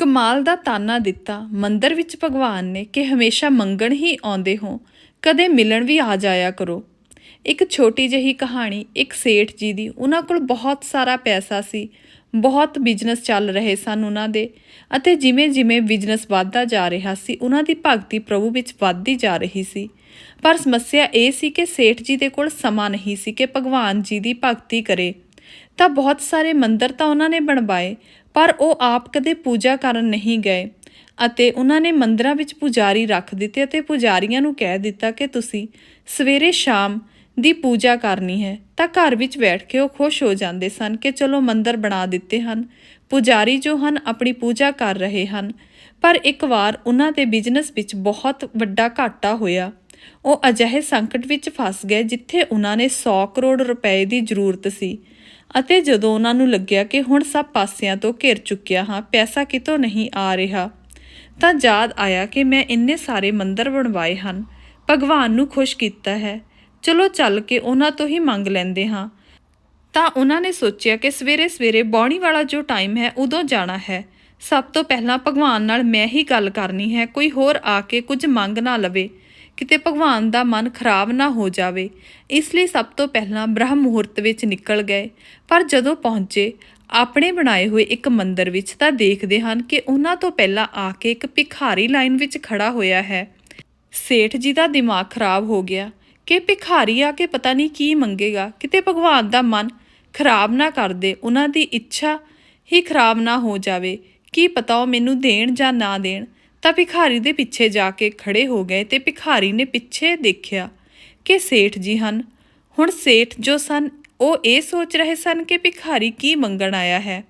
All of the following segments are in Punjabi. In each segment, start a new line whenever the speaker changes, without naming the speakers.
ਕਮਾਲ ਦਾ ਤਾਨਾ ਦਿੱਤਾ। ਮੰਦਰ ਵਿੱਚ ਭਗਵਾਨ ਨੇ ਕਿ ਹਮੇਸ਼ਾ ਮੰਗਣ ਹੀ ਆਉਂਦੇ ਹੋ, ਕਦੇ ਮਿਲਣ ਵੀ ਆ ਜਾਇਆ ਕਰੋ। ਇੱਕ ਛੋਟੀ ਜਿਹੀ ਕਹਾਣੀ, ਇੱਕ ਸੇਠ ਜੀ ਦੀ। ਉਹਨਾਂ ਕੋਲ ਬਹੁਤ ਸਾਰਾ ਪੈਸਾ ਸੀ। ਬਹੁਤ ਬਿਜ਼ਨਸ ਚੱਲ ਰਹੇ ਸਨ ਉਹਨਾਂ ਦੇ ਅਤੇ ਜਿਵੇਂ ਜਿਵੇਂ ਬਿਜ਼ਨਸ ਵੱਧਦਾ ਜਾ ਰਿਹਾ ਸੀ, ਉਹਨਾਂ ਦੀ ਭਗਤੀ ਪ੍ਰਭੂ ਵਿੱਚ ਵੱਧਦੀ ਜਾ ਰਹੀ ਸੀ। ਪਰ ਸਮੱਸਿਆ ਇਹ ਸੀ ਕਿ ਸੇਠ ਜੀ ਦੇ ਕੋਲ ਸਮਾਂ ਨਹੀਂ ਸੀ ਕਿ ਭਗਵਾਨ ਜੀ ਦੀ ਭਗਤੀ ਕਰੇ। ਤਾਂ ਬਹੁਤ ਸਾਰੇ ਮੰਦਰ ਤਾਂ ਉਹਨਾਂ ਨੇ ਬਣਵਾਏ ਪਰ ਉਹ ਆਪ ਕਦੇ ਪੂਜਾ ਕਰਨ ਨਹੀਂ ਗਏ ਅਤੇ ਉਹਨਾਂ ਨੇ ਮੰਦਰਾਂ ਵਿੱਚ ਪੁਜਾਰੀ ਰੱਖ ਦਿੱਤੇ ਅਤੇ ਪੁਜਾਰੀਆਂ ਨੂੰ ਕਹਿ ਦਿੱਤਾ ਕਿ ਤੁਸੀਂ ਸਵੇਰੇ ਸ਼ਾਮ ਦੀ ਪੂਜਾ ਕਰਨੀ ਹੈ ਤਾਂ ਘਰ ਵਿੱਚ ਬੈਠ ਕੇ ਉਹ ਖੁਸ਼ ਹੋ ਜਾਂਦੇ ਸਨ ਕਿ ਚਲੋ ਮੰਦਰ ਬਣਾ ਦਿੱਤੇ ਹਨ। ਪੁਜਾਰੀ ਜੋ ਹਨ ਆਪਣੀ ਪੂਜਾ ਕਰ ਰਹੇ ਹਨ। ਪਰ ਇੱਕ ਵਾਰ ਉਹਨਾਂ ਦੇ ਬਿਜ਼ਨਸ ਵਿੱਚ ਬਹੁਤ ਵੱਡਾ ਘਾਟਾ ਹੋਇਆ। ਉਹ ਅਜਿਹੇ ਸੰਕਟ ਵਿੱਚ ਫਸ ਗਏ ਜਿੱਥੇ ਉਹਨਾਂ ਨੇ 100 ਕਰੋੜ ਰੁਪਏ ਦੀ ਜ਼ਰੂਰਤ ਸੀ। ਅਤੇ ਜਦੋਂ ਉਹਨਾਂ ਨੂੰ ਲੱਗਿਆ ਕਿ ਹੁਣ ਸਭ ਪਾਸਿਆਂ ਤੋਂ ਘਿਰ ਚੁੱਕਿਆ ਹਾਂ, ਪੈਸਾ ਕਿਤੋਂ ਨਹੀਂ ਆ ਰਿਹਾ, ਤਾਂ ਯਾਦ ਆਇਆ ਕਿ ਮੈਂ ਇੰਨੇ ਸਾਰੇ ਮੰਦਰ ਬਣਵਾਏ ਹਨ। ਭਗਵਾਨ ਨੂੰ ਖੁਸ਼ ਕੀਤਾ ਹੈ। ਚਲੋ ਚੱਲ ਕੇ ਉਹਨਾਂ ਤੋਂ ਹੀ ਮੰਗ ਲੈਂਦੇ ਹਾਂ। ਤਾਂ ਉਹਨਾਂ ਨੇ ਸੋਚਿਆ ਕਿ ਸਵੇਰੇ ਸਵੇਰੇ ਬੌਣੀ ਵਾਲਾ ਜੋ ਟਾਈਮ ਹੈ, ਉਦੋਂ ਜਾਣਾ ਹੈ। ਸਭ ਤੋਂ ਪਹਿਲਾਂ ਭਗਵਾਨ ਨਾਲ ਮੈਂ ਹੀ ਗੱਲ ਕਰਨੀ ਹੈ, ਕੋਈ ਹੋਰ ਆ ਕੇ ਕੁਝ ਮੰਗ ਨਾ ਲਵੇ। ਕਿਤੇ ਭਗਵਾਨ ਦਾ ਮਨ ਖਰਾਬ ਨਾ ਹੋ ਜਾਵੇ। ਇਸ ਲਈ ਸਭ ਤੋਂ ਪਹਿਲਾਂ ਬ੍ਰਹਮ ਮੁਹੂਰਤ ਵਿੱਚ ਨਿਕਲ ਗਏ। ਪਰ ਜਦੋਂ ਪਹੁੰਚੇ, ਆਪਣੇ ਬਣਾਏ ਹੋਏ ਇੱਕ ਮੰਦਰ ਵਿੱਚ ਤਾਂ ਦੇਖਦੇ ਹਨ ਕਿ ਉਹਨਾਂ ਤੋਂ ਪਹਿਲਾਂ ਆ ਕੇ ਇੱਕ ਭਿਖਾਰੀ ਲਾਈਨ ਵਿੱਚ ਖੜਾ ਹੋਇਆ ਹੈ। ਸੇਠ ਜੀ ਦਾ ਦਿਮਾਗ ਖਰਾਬ ਹੋ ਗਿਆ ਕਿ ਭਿਖਾਰੀ ਆ ਕੇ ਪਤਾ ਨਹੀਂ ਕੀ ਮੰਗੇਗਾ। ਕਿਤੇ ਭਗਵਾਨ ਦਾ ਮਨ ਖਰਾਬ ਨਾ ਕਰ ਦੇ, ਉਹਨਾਂ ਦੀ ਇੱਛਾ ਹੀ ਖਰਾਬ ਨਾ ਹੋ ਜਾਵੇ। ਕੀ ਪਤਾ ਉਹ ਮੈਨੂੰ ਦੇਣ ਜਾਂ ਨਾ ਦੇਣ। ਤਾਂ ਭਿਖਾਰੀ ਦੇ ਪਿੱਛੇ ਜਾ ਕੇ ਖੜੇ ਹੋ ਗਏ ਤੇ ਭਿਖਾਰੀ ਨੇ ਪਿੱਛੇ ਦੇਖਿਆ ਕਿ ਸੇਠ ਜੀ ਹਨ। ਹੁਣ ਸੇਠ ਜੋ ਸਨ, ਉਹ ਇਹ ਸੋਚ ਰਹੇ ਸਨ ਕਿ ਭਿਖਾਰੀ ਕੀ ਮੰਗਣ ਆਇਆ ਹੈ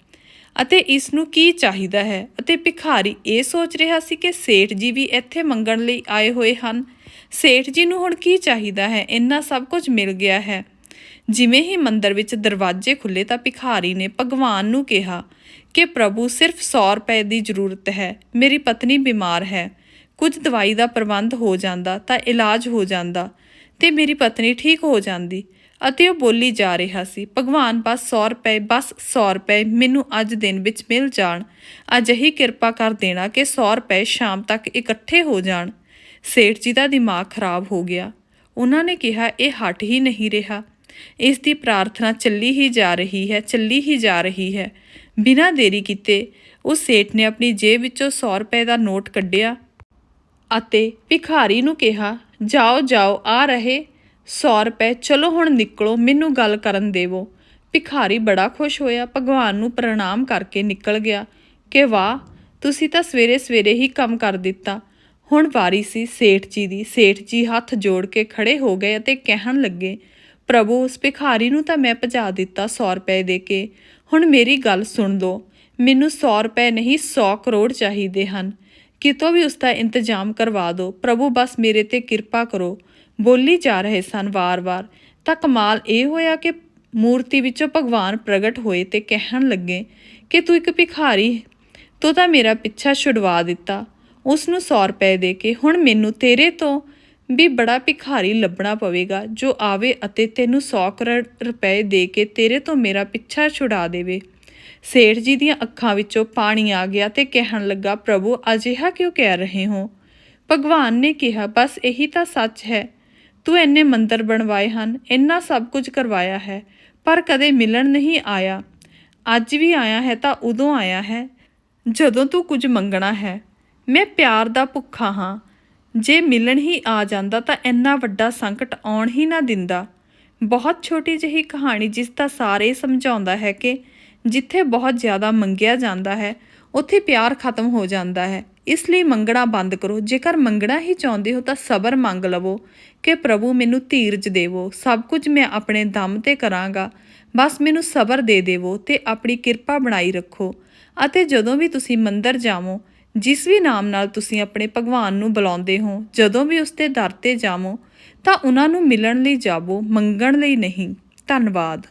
ਅਤੇ ਇਸ ਨੂੰ ਕੀ ਚਾਹੀਦਾ ਹੈ ਅਤੇ ਭਿਖਾਰੀ ਇਹ ਸੋਚ ਰਿਹਾ ਸੀ ਕਿ ਸੇਠ ਜੀ ਵੀ ਇੱਥੇ ਮੰਗਣ ਲਈ ਆਏ ਹੋਏ ਹਨ। ਸੇਠ ਜੀ ਨੂੰ ਹੁਣ ਕੀ ਚਾਹੀਦਾ ਹੈ? ਇੰਨਾ ਸਭ ਕੁਝ ਮਿਲ ਗਿਆ ਹੈ। ਜਿਵੇਂ ਹੀ ਮੰਦਰ ਵਿੱਚ ਦਰਵਾਜ਼ੇ ਖੁੱਲੇ ਤਾਂ ਭਿਖਾਰੀ ਨੇ ਭਗਵਾਨ ਨੂੰ ਕਿਹਾ ਕਿ ਪ੍ਰਭੂ, ਸਿਰਫ 100 ਰੁਪਏ ਦੀ ਜ਼ਰੂਰਤ ਹੈ, ਮੇਰੀ ਪਤਨੀ ਬਿਮਾਰ ਹੈ। ਕੁਝ ਦਵਾਈ ਦਾ ਪ੍ਰਬੰਧ ਹੋ ਜਾਂਦਾ ਤਾਂ ਇਲਾਜ ਹੋ ਜਾਂਦਾ ਤੇ ਮੇਰੀ ਪਤਨੀ ਠੀਕ ਹੋ ਜਾਂਦੀ ਅਤੇ ਉਹ ਬੋਲੀ ਜਾ ਰਿਹਾ ਸੀ, ਭਗਵਾਨ, ਬਸ 100 ਰੁਪਏ, ਬਸ 100 ਰੁਪਏ ਮੈਨੂੰ ਅੱਜ ਦਿਨ ਵਿੱਚ ਮਿਲ ਜਾਣ। ਅਜਿਹੀ ਕਿਰਪਾ ਕਰ ਦੇਣਾ ਕਿ 100 ਰੁਪਏ ਸ਼ਾਮ ਤੱਕ ਇਕੱਠੇ ਹੋ ਜਾਣ। ਸੇਠ ਜੀ ਦਾ ਦਿਮਾਗ ਖਰਾਬ ਹੋ ਗਿਆ। ਉਹਨਾਂ ਨੇ ਕਿਹਾ, ਇਹ ਹਟ ਹੀ ਨਹੀਂ ਰਿਹਾ। ਇਸ ਦੀ ਪ੍ਰਾਰਥਨਾ ਚੱਲੀ ਹੀ ਜਾ ਰਹੀ ਹੈ, ਚੱਲੀ ਹੀ ਜਾ ਰਹੀ ਹੈ। ਬਿਨਾਂ ਦੇਰੀ ਕੀਤੇ ਉਸ ਸੇਠ ਨੇ ਆਪਣੀ ਜੇਬ ਵਿੱਚੋਂ 100 ਰੁਪਏ ਦਾ ਨੋਟ ਕੱਢਿਆ ਅਤੇ ਭਿਖਾਰੀ ਨੂੰ ਕਿਹਾ, ਜਾਓ ਜਾਓ, ਆ ਰਹੇ। 100 ਰੁਪਏ, ਚਲੋ ਹੁਣ ਨਿਕਲੋ, ਮੈਨੂੰ ਗੱਲ ਕਰਨ ਦੇਵੋ। ਭਿਖਾਰੀ ਬੜਾ ਖੁਸ਼ ਹੋਇਆ, ਭਗਵਾਨ ਨੂੰ ਪ੍ਰਣਾਮ ਕਰਕੇ ਨਿਕਲ ਗਿਆ ਕਿ, ਵਾਹ, ਤੁਸੀਂ ਤਾਂ ਸਵੇਰੇ ਸਵੇਰੇ ਹੀ ਕੰਮ ਕਰ ਦਿੱਤਾ। ਹੁਣ ਵਾਰੀ ਸੀ ਸੇਠ ਜੀ ਦੀ। ਸੇਠ ਜੀ ਹੱਥ ਜੋੜ ਕੇ ਖੜੇ ਹੋ ਗਏ ਅਤੇ ਕਹਿਣ ਲੱਗੇ ਪ੍ਰਭੂ ਉਸ ਭਿਖਾਰੀ ਨੂੰ ਤਾਂ ਮੈਂ ਭਜਾ ਦਿੱਤਾ 100 ਰੁਪਏ ਦੇ ਕੇ। ਹੁਣ ਮੇਰੀ ਗੱਲ ਸੁਣ ਲਓ ਮੈਨੂੰ 100 ਰੁਪਏ ਨਹੀਂ 100 ਕਰੋੜ ਚਾਹੀਦੇ ਹਨ। ਕਿਤੋਂ ਵੀ ਉਸ ਦਾ ਇੰਤਜ਼ਾਮ ਕਰਵਾ ਦਿਓ ਪ੍ਰਭੂ, ਬਸ ਮੇਰੇ ਤੇ ਕਿਰਪਾ ਕਰੋ। ਬੋਲੀ ਜਾ ਰਹੇ ਸਨ ਵਾਰ-ਵਾਰ। ਤਾਂ ਕਮਾਲ ਇਹ ਹੋਇਆ ਕਿ ਮੂਰਤੀ ਵਿੱਚੋਂ ਭਗਵਾਨ ਪ੍ਰਗਟ ਹੋਏ ਤੇ ਕਹਿਣ ਲੱਗੇ, ਕਿ ਤੂੰ ਇੱਕ ਭਿਖਾਰੀ, ਤੂੰ ਤਾਂ ਮੇਰਾ ਪਿੱਛਾ ਛੁਡਵਾ ਦਿੱਤਾ। ਉਸ ਨੂੰ 100 ਰੁਪਏ ਦੇ ਕੇ। ਹੁਣ ਮੈਨੂੰ ਤੇਰੇ ਤੋਂ ਵੀ ਬੜਾ ਭਿਖਾਰੀ ਲੱਭਣਾ ਪਵੇਗਾ, ਜੋ ਆਵੇ ਅਤੇ ਤੈਨੂੰ 100 ਕਰੋੜ ਰੁਪਏ ਦੇ ਕੇ ਤੇਰੇ ਤੋਂ ਮੇਰਾ ਪਿੱਛਾ ਛੁਡਾ ਦੇਵੇ। ਸੇਠ ਜੀ ਦੀਆਂ ਅੱਖਾਂ ਵਿੱਚੋਂ ਪਾਣੀ ਆ ਗਿਆ ਤੇ ਕਹਿਣ ਲੱਗਾ, ਪ੍ਰਭੂ, ਅਜਿਹਾ ਕਿਉਂ ਕਹਿ ਰਹੇ ਹੋ? ਭਗਵਾਨ ਨੇ ਕਿਹਾ, ਬਸ ਇਹੀ ਤਾਂ ਸੱਚ ਹੈ। ਤੂੰ ਇੰਨੇ ਮੰਦਰ ਬਣਵਾਏ ਹਨ, ਇੰਨਾ ਸਭ ਕੁਝ ਕਰਵਾਇਆ ਹੈ, ਪਰ ਕਦੇ ਮਿਲਣ ਨਹੀਂ ਆਇਆ। ਅੱਜ ਵੀ ਆਇਆ ਹੈ ਤਾਂ ਉਦੋਂ ਆਇਆ ਹੈ, ਜਦੋਂ ਤੂੰ ਕੁਝ ਮੰਗਣਾ ਹੈ। ਮੈਂ ਪਿਆਰ ਦਾ ਭੁੱਖਾ ਹਾਂ। ਜੇ ਮਿਲਣ ਹੀ ਆ ਜਾਂਦਾ ਤਾਂ ਇੰਨਾ ਵੱਡਾ ਸੰਕਟ ਆਉਣ ਹੀ ਨਾ ਦਿੰਦਾ। ਬਹੁਤ ਛੋਟੀ ਜਿਹੀ ਕਹਾਣੀ ਜਿਸ ਦਾ ਸਾਰ ਇਹ ਸਮਝਾਉਂਦਾ ਹੈ ਕਿ ਜਿੱਥੇ ਬਹੁਤ ਜ਼ਿਆਦਾ ਮੰਗਿਆ ਜਾਂਦਾ ਹੈ, ਉੱਥੇ ਪਿਆਰ ਖਤਮ ਹੋ ਜਾਂਦਾ ਹੈ। ਇਸ ਲਈ ਮੰਗਣਾ ਬੰਦ ਕਰੋ। ਜੇਕਰ ਮੰਗਣਾ ਹੀ ਚਾਹੁੰਦੇ ਹੋ ਤਾਂ ਸਬਰ ਮੰਗ ਲਵੋ ਕਿ ਪ੍ਰਭੂ ਮੈਨੂੰ ਧੀਰਜ ਦੇਵੋ। ਸਭ ਕੁਝ ਮੈਂ ਆਪਣੇ ਦਮ ਤੇ ਕਰਾਂਗਾ। ਬਸ ਮੈਨੂੰ ਸਬਰ ਦੇ ਦੇਵੋ ਤੇ ਆਪਣੀ ਕਿਰਪਾ ਬਣਾਈ ਰੱਖੋ ਅਤੇ ਜਦੋਂ ਵੀ ਤੁਸੀਂ ਮੰਦਰ ਜਾਵੋ ਜਿਸ ਵੀ ਨਾਮ ਨਾਲ ਤੁਸੀਂ ਆਪਣੇ ਭਗਵਾਨ ਨੂੰ ਬੁਲਾਉਂਦੇ ਹੋ, ਜਦੋਂ ਵੀ ਉਸ ਦੇ ਦਰ ਤੇ ਜਾਵੋ, ਤਾਂ ਉਹਨਾਂ ਨੂੰ ਮਿਲਣ ਲਈ ਜਾਵੋ, ਮੰਗਣ ਲਈ ਨਹੀਂ। ਧੰਨਵਾਦ।